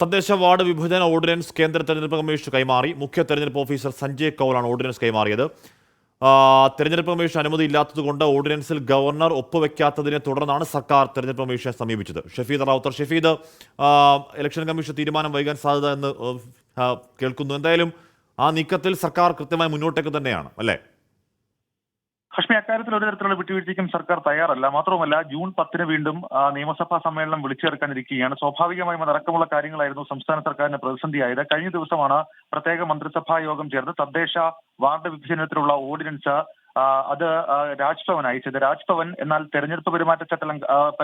തദ്ദേശ വാർഡ് വിഭജന ഓർഡിനൻസ് കേന്ദ്ര തെരഞ്ഞെടുപ്പ് കമ്മീഷൻ കൈമാറി. മുഖ്യ തെരഞ്ഞെടുപ്പ് ഓഫീസർ സഞ്ജയ് കൗളാണ് ഓർഡിനൻസ് കൈമാറിയത്. തെരഞ്ഞെടുപ്പ് കമ്മീഷൻ അനുമതി ഇല്ലാത്തതുകൊണ്ട് ഓർഡിനൻസിൽ ഗവർണർ ഒപ്പുവെക്കാത്തതിനെ തുടർന്നാണ് സർക്കാർ തെരഞ്ഞെടുപ്പ് കമ്മീഷനെ സമീപിച്ചത്. ഷഫീദ് റാവുത്തർ ഷഫീദ് ഇലക്ഷൻ കമ്മീഷൻ തീരുമാനം വൈകാൻ സാധ്യത എന്ന് കേൾക്കുന്നു. എന്തായാലും ആ നീക്കത്തിൽ സർക്കാർ കൃത്യമായി മുന്നോട്ടേക്ക് തന്നെയാണ് അല്ലേ? ഹഷ്മി അക്കാര്യത്തിൽ ഒരു തരത്തിലുള്ള വിട്ടുവീഴ്ചയ്ക്കും സർക്കാർ തയ്യാറല്ല. മാത്രവുമല്ല ജൂൺ പത്തിന് വീണ്ടും നിയമസഭാ സമ്മേളനം വിളിച്ചു ചേർക്കാനിരിക്കുകയാണ് സ്വാഭാവികമായും അതടക്കമുള്ള കാര്യങ്ങളായിരുന്നു സംസ്ഥാന സർക്കാരിന്റെ പ്രതിസന്ധിയായത്. കഴിഞ്ഞ ദിവസമാണ് പ്രത്യേക മന്ത്രിസഭാ യോഗം ചേർന്ന് തദ്ദേശ വാർഡ് വിഭജനത്തിലുള്ള ഓർഡിനൻസ് അത് രാജ്ഭവൻ അയച്ചത് രാജ്ഭവൻ എന്നാൽ തെരഞ്ഞെടുപ്പ് പെരുമാറ്റച്ചട്ടം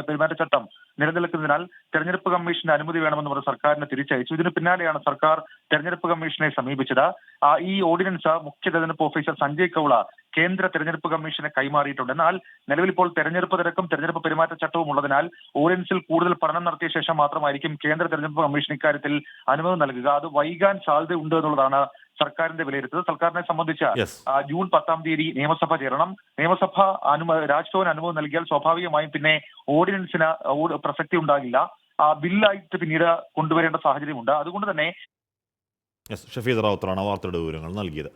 പെരുമാറ്റച്ചട്ടം നിലനിൽക്കുന്നതിനാൽ തെരഞ്ഞെടുപ്പ് കമ്മീഷന്റെ അനുമതി വേണമെന്ന് പറഞ്ഞ് സർക്കാരിന് തിരിച്ചയച്ചു. ഇതിന് പിന്നാലെയാണ് സർക്കാർ തെരഞ്ഞെടുപ്പ് കമ്മീഷനെ സമീപിച്ചത്. ഈ ഓർഡിനൻസ് മുഖ്യ തെരഞ്ഞെടുപ്പ് ഓഫീസർ സഞ്ജയ് കൗള കേന്ദ്ര തെരഞ്ഞെടുപ്പ് കമ്മീഷന് കൈമാറിയിട്ടുണ്ട്. എന്നാൽ നിലവിൽ ഇപ്പോൾ തെരഞ്ഞെടുപ്പ് തിരക്കും തെരഞ്ഞെടുപ്പ് പെരുമാറ്റച്ചട്ടവും ഉള്ളതിനാൽ ഓർഡിനൻസിൽ കൂടുതൽ പഠനം നടത്തിയ ശേഷം മാത്രമായിരിക്കും കേന്ദ്ര തെരഞ്ഞെടുപ്പ് കമ്മീഷൻ ഇക്കാര്യത്തിൽ അനുമതി നൽകുക. അത് വൈകാൻ സാധ്യതയുണ്ട് എന്നുള്ളതാണ് സർക്കാരിന്റെ വിലയിരുത്തൽ. സർക്കാരിനെ സംബന്ധിച്ച ജൂൺ പത്താം തീയതി നിയമസഭ ചേരണം. നിയമസഭ അനുമ രാജ്ഭവൻ അനുമതി നൽകിയാൽ സ്വാഭാവികമായും പിന്നെ ഓർഡിനൻസിന് പ്രസക്തി ഉണ്ടാകില്ല. ആ, ബില്ലായിട്ട് പിന്നീട് കൊണ്ടുവരേണ്ട സാഹചര്യമുണ്ട്. അതുകൊണ്ട് തന്നെ യെസ് ഷഫീദ് റാവുത്തറാണ് വാർത്തയുടെ വിവരങ്ങൾ നൽകിയത്.